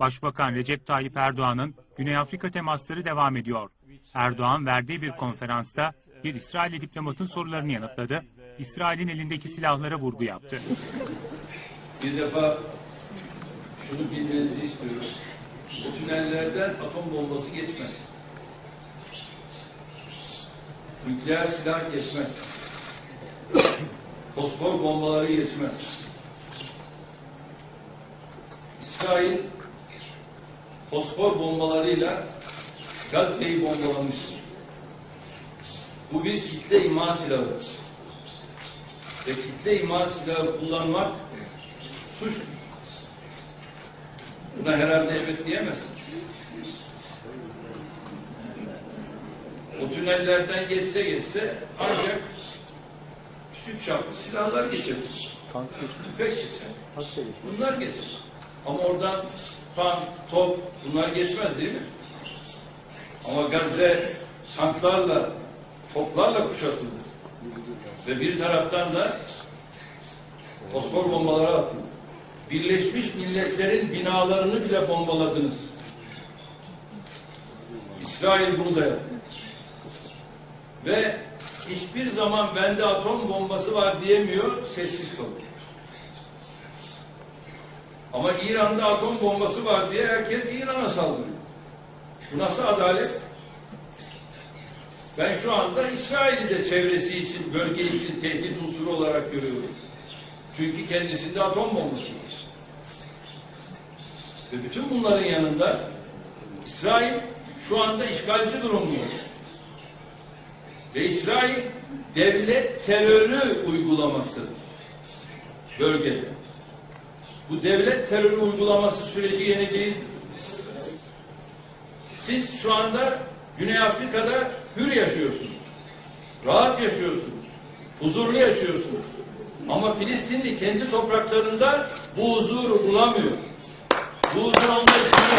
Başbakan Recep Tayyip Erdoğan'ın Güney Afrika temasları devam ediyor. Erdoğan verdiği bir konferansta bir İsrailli diplomatın sorularını yanıtladı. İsrail'in elindeki silahlara vurgu yaptı. Bir defa şunu bilmenizi istiyorum. Bu tünellerden atom bombası geçmez. Nükleer silah geçmez. Fosfor bombaları geçmez. İsrail fosfor bombalarıyla Gazze'yi bombalamıştır. Bu bir kitle imha silahıdır. Ve kitle imha silahı kullanmak suçtur. Buna herhalde evet diyemezsin. O tünellerden geçse geçse ancak çaplı silahlar geçebilir. Tüfek geçer. Bunlar geçer. Ama oradan tank, top bunlar geçmez değil mi? Ama Gazze tanklarla, toplarla kuşatıldı. Ve bir taraftan da fosfor bombaları atıldı. Birleşmiş Milletler'in binalarını bile bombaladınız. İsrail bunu da yaptı. Ve hiçbir zaman bende atom bombası var diyemiyor, sessiz kalıyor. Ama İran'da atom bombası var diye herkes İran'a saldırıyor. Bu nasıl adalet? Ben şu anda İsrail'i de çevresi için, bölge için tehdit unsuru olarak görüyorum. Çünkü kendisinde atom bombası var. Ve bütün bunların yanında İsrail şu anda işgalci durumunda. Ve İsrail devlet terörü uygulaması bölgede. Bu devlet terörü uygulaması süreci yeni değil. Siz şu anda Güney Afrika'da hür yaşıyorsunuz. Rahat yaşıyorsunuz. Huzurlu yaşıyorsunuz. Ama Filistinli kendi topraklarında bu huzuru bulamıyor. Bu huzur onlar için